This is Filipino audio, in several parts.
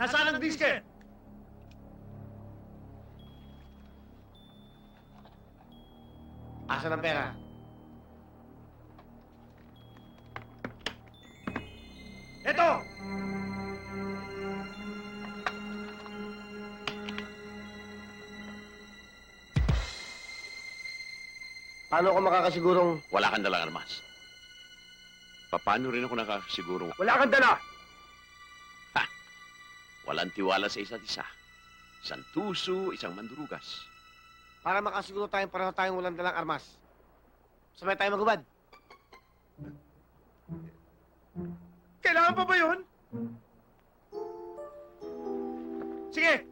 Nasaan ang diske? Asan ang pera? Ito! Paano ako makakasigurong Wala kang dalang armas. Paano rin ako nakakasiguro wala kang dala? Walang tiwala sa isa't isa. Isang tuso, isang mandurugas. Para makasiguro tayong pareho tayong walang dalang armas. Sabay tayo magubad. Kailangan pa ba yun? Sige!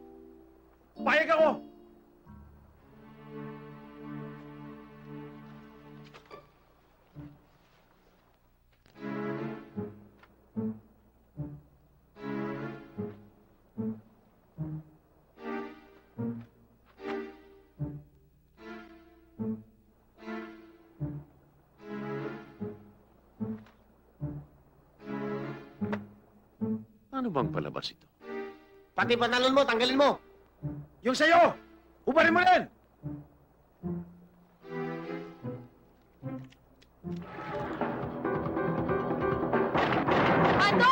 Ano bang palabas ito? Pati pantalon mo, tanggalin mo. Yung sa'yo! Ubarin mo rin! Ano?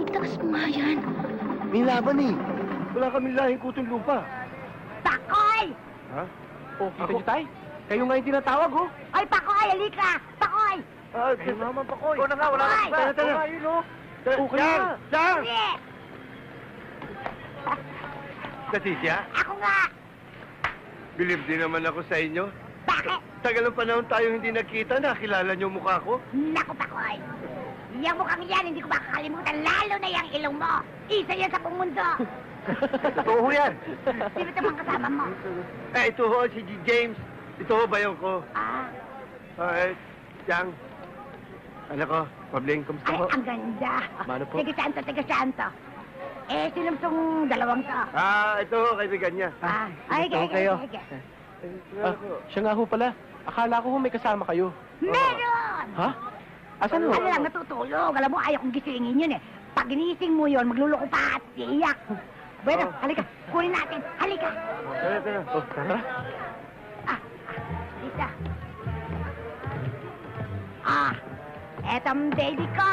Itaas mo nga yan. May laban eh. Wala kaming lahing kutong lupa. Pakoy! Ha? Oh, kita niyo tay? Kayo nga yung tinatawag, oh. Ay, Pakoy! Halika! Pakoy! Ah, kayo naman pa, Koy. Ikaw na nga, wala Koy! kang iba. Tara, tara. Oh. Okay Yan! na. Sige! Katisya, Ako nga! believe din naman ako sa inyo. Bakit? Tagal ng panahon tayo hindi nakita, nakilala niyo mukha ko. Naku, Pakoy! Yang mukhang yan, hindi ko makakalimutan, lalo na yung ilong mo. Isa yan sa buong mundo. Totoo yan. Sino naman kasama mo? Eh, ito ho, si. James. Ito ho, bayo ko. Ah, Ah, eh, Yang. Anak ko, Pabling, kumusta ay, ho? ang ganda. Mano po? Tiga santo, tiga santo. Eh, sino tong dalawang to? Ah, ito ho, kaibigan niya. Ah, ay, gusto ko ay, kayo. ay, ay, ay. Ah, Siya nga ho pala. Akala ko ho may kasama kayo. Meron! Ha? Asan ho? Ano lang natutulog? Alam mo, ayaw kong gisingin yun eh. Pag ginising mo yun, magluloko pa at iyak. Bueno, Oh. halika. Kunin natin. Halika. Tara, tara. Oh, tara. Ah, Lisa. Ah, eto ang baby ko.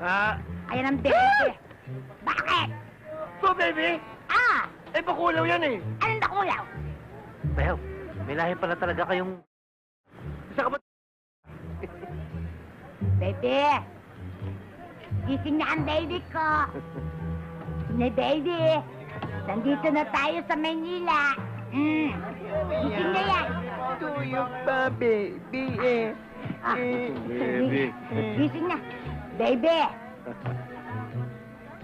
Ah, Ayan ang baby. Bakit? so baby, Ah, eh bakulaw yan eh. anong nakulaw? Well, may lahi pala talaga kayong... Isa ka ba? Baby. Gising na ang baby ko. Na baby. Nandito na tayo sa Manila. Mm. Gising na yan. Tuyok pa, baby eh. Ah, Baby. Gising na. Baby.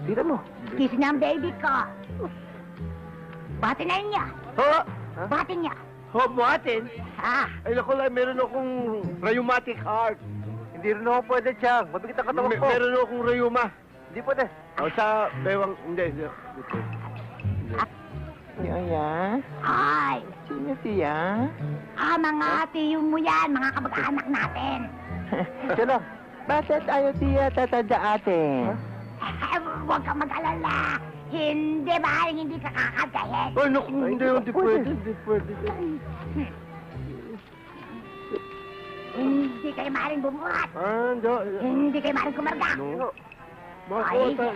Tira mo. Gising na ang baby ko. Bati na niya. Ho? Bati niya. Ho, buhatin? Ah, Ay, naku lang, meron akong rheumatic heart. Hindi rin ako pwede, Chang. Mabigat ang katawan ko. meron akong rheuma. Hindi pwede. O, sa bewang, hindi, hindi. Yaya? ay. Sino siya? Ah, mga tiyo mo yan, mga kamag-anak natin. Siya lang. Bakit ayaw siya tatanda atin? Eh, huwag kang mag-alala. Hindi ba, hindi ka kakagayin. Ay, naku, hindi, hindi pwede, hindi pwede. Hindi kayo maaaring bumuhat. Ah, hindi. Hindi kayo maaaring kumarga. No. Kota.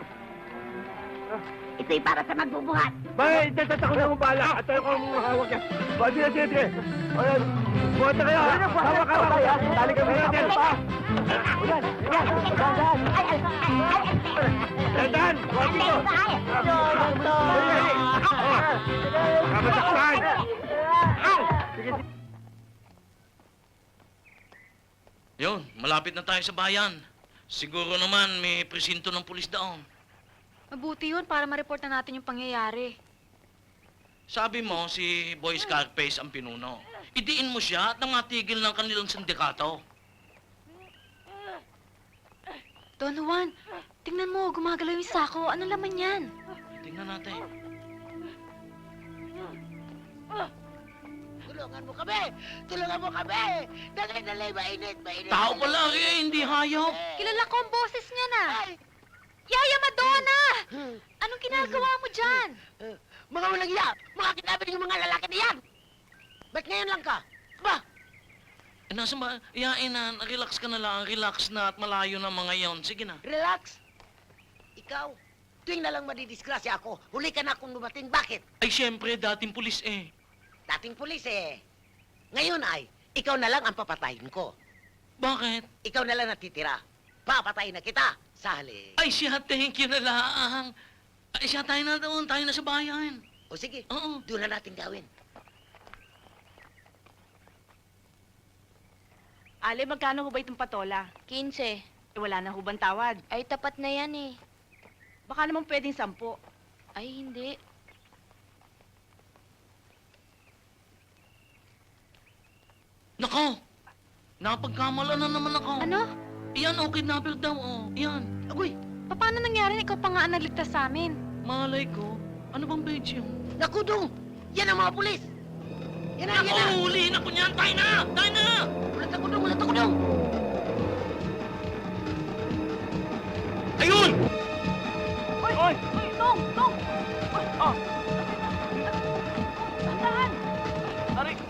Ito'y para sa magbubuhat. Bay, hindi, tatakot na akong bala. At ako ang hawak yan. Ba, sige, sige, sige. Ayan, buhat na kayo. ha? Hawak, hawak. Tali kami natin. Pa. Ay, ay, ay. Dandan, buhat Ay, dito. ay, Dali. Oh, Kamasaktan. ay. Yun, malapit na tayo sa bayan. Siguro naman may presinto ng pulis doon. Mabuti yun para ma-report na natin yung pangyayari. Sabi mo, si Boy Scarface ang pinuno. Idiin mo siya at nangatigil ng kanilang sindikato. Don Juan, tingnan mo, gumagalaw yung sako. Ano laman yan? Tingnan natin. Tulungan mo kami! Tulungan mo kami! Dali, dali, mainit, mainit. Tao pala eh, hindi hayop. Eh. Kilala ko ang boses niya na. Ay! Yaya Madonna! Hmm. Anong ginagawa mo dyan? Mga walang iya! Mga kinabin yung mga lalaki na yan! Ba't ngayon lang ka? Ba? Eh, nasa ba? Iyain na, relax ka na lang, relax na at malayo na mga yon. Sige na. Relax! Ikaw, tuwing na lang madidisgrasya ako, huli ka na akong dumating. Bakit? Ay, syempre, dating pulis eh. Dating pulis eh. Ngayon ay, ikaw na lang ang papatayin ko. Bakit? Ikaw na lang natitira. Papatayin na kita sa hali. Ay, siya, thank you na lang. Ay, siya, tayo na doon, tayo na sa bayan. O sige, Oo. doon na natin gawin. Ale, magkano ho ba itong patola? 15. Eh, wala na ho bang tawad? Ay, tapat na yan eh. Baka naman pwedeng sampu. Ay, hindi. Nako! Napagkamala na naman ako. Ano? Iyan, okay kidnapper daw, oh. Iyan. Agoy, Paano nangyari? Ikaw pa nga ang nagligtas sa amin. Malay ko. Ano bang page yun? naku dong! Yan ang mga pulis! Yan na, yan na! Ako, hulihin ako niyan! Tayo na! Tayo na! Ulat ako dong, ulat ako dong! Ayun! Oy! Oy! Oy! Tong! Tong! Oy! Oh! Tandahan! Ari! Ala!